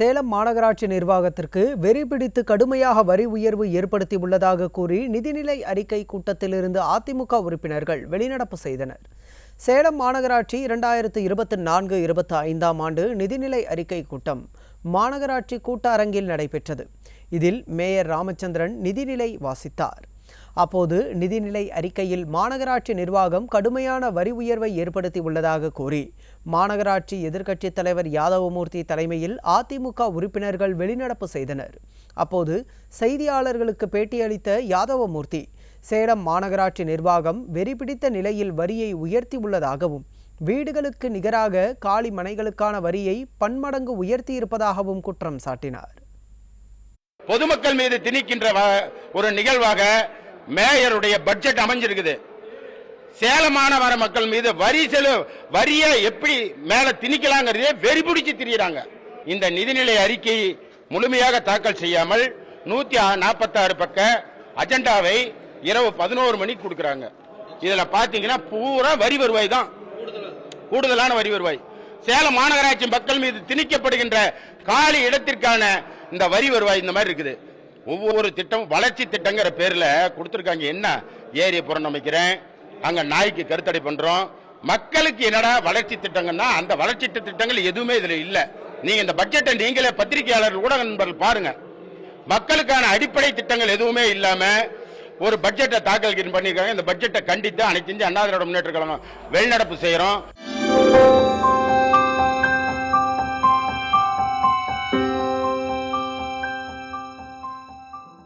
சேலம் மாநகராட்சி நிர்வாகத்திற்கு வெறி பிடித்து கடுமையாக வரி உயர்வு ஏற்படுத்தியுள்ளதாக கூறி நிதிநிலை அறிக்கை கூட்டத்திலிருந்து அதிமுக உறுப்பினர்கள் வெளிநடப்பு செய்தனர். சேலம் மாநகராட்சி இரண்டாயிரத்து இருபத்தி நான்கு இருபத்தி ஐந்தாம் ஆண்டு நிதிநிலை அறிக்கை கூட்டம் மாநகராட்சி கூட்ட அரங்கில் நடைபெற்றது. இதில் மேயர் ராமச்சந்திரன் நிதிநிலை வாசித்தார். அப்போது நிதிநிலை அறிக்கையில் மாநகராட்சி நிர்வாகம் கடுமையான வரி உயர்வை ஏற்படுத்தி உள்ளதாக கூறி மாநகராட்சி எதிர்க்கட்சித் தலைவர் யாதவமூர்த்தி தலைமையில் அதிமுக உறுப்பினர்கள் வெளிநடப்பு செய்தனர். அப்போது செய்தியாளர்களுக்கு பேட்டியளித்த யாதவமூர்த்தி சேலம் மாநகராட்சி நிர்வாகம் வெறிபிடித்த நிலையில் வரியை உயர்த்தி உள்ளதாகவும் வீடுகளுக்கு நிகராக காலி மனைகளுக்கான வரியை பன்மடங்கு உயர்த்தியிருப்பதாகவும் குற்றம் சாட்டினார். பொதுமக்கள் மீது திணிக்கின்ற ஒரு நிகழ்வாக மேயருடைய பட்ஜெட் அமைஞ்சிருக்குது. சேலம் மாநகர மக்கள் மீது வரி செலு வரியை எப்படி மேல திணிக்கலாங்கிறதே வெறி பிடிச்சு திரியிறாங்க. இந்த நிதிநிலை அறிக்கை முழுமையாக தாக்கல் செய்யாமல் நூத்தி நாற்பத்தாறு பக்க அஜெண்டாவை இரவு பதினோரு மணிக்கு கொடுக்கறாங்க. இதுல பாத்தீங்கன்னா பூரா வரி வருவாய் தான். கூடுதலான வரி வருவாய். சேலம் மாநகராட்சி மக்கள் மீது திணிக்கப்படுகின்ற காலி இடத்திற்கான இந்த வரி வருவாய் இந்த மாதிரி இருக்குது. ஒவ்வொரு திட்டம் வளர்ச்சி திட்டங்கிற பேரில் கொடுத்துருக்காங்க. என்ன? ஏரியை புறநமைக்கிறேன் அங்கே நாய்க்கு கருத்தடை பண்ணுறோம் மக்களுக்கு என்னடா வளர்ச்சி திட்டங்கன்னா அந்த வளர்ச்சி திட்டங்கள் எதுவுமே இதில் இல்லை. நீங்கள் இந்த பட்ஜெட்டை நீங்களே பத்திரிகையாளர்கள் ஊடக நண்பர்கள் பாருங்கள் மக்களுக்கான அடிப்படை திட்டங்கள் எதுவுமே இல்லாமல் ஒரு பட்ஜெட்டை தாக்கல் பண்ணியிருக்காங்க. இந்த பட்ஜெட்டை கண்டித்து அனைத்து இந்திய அண்ணா திராவிட முன்னேற்ற கழகம் வெளிநடப்பு செய்கிறோம்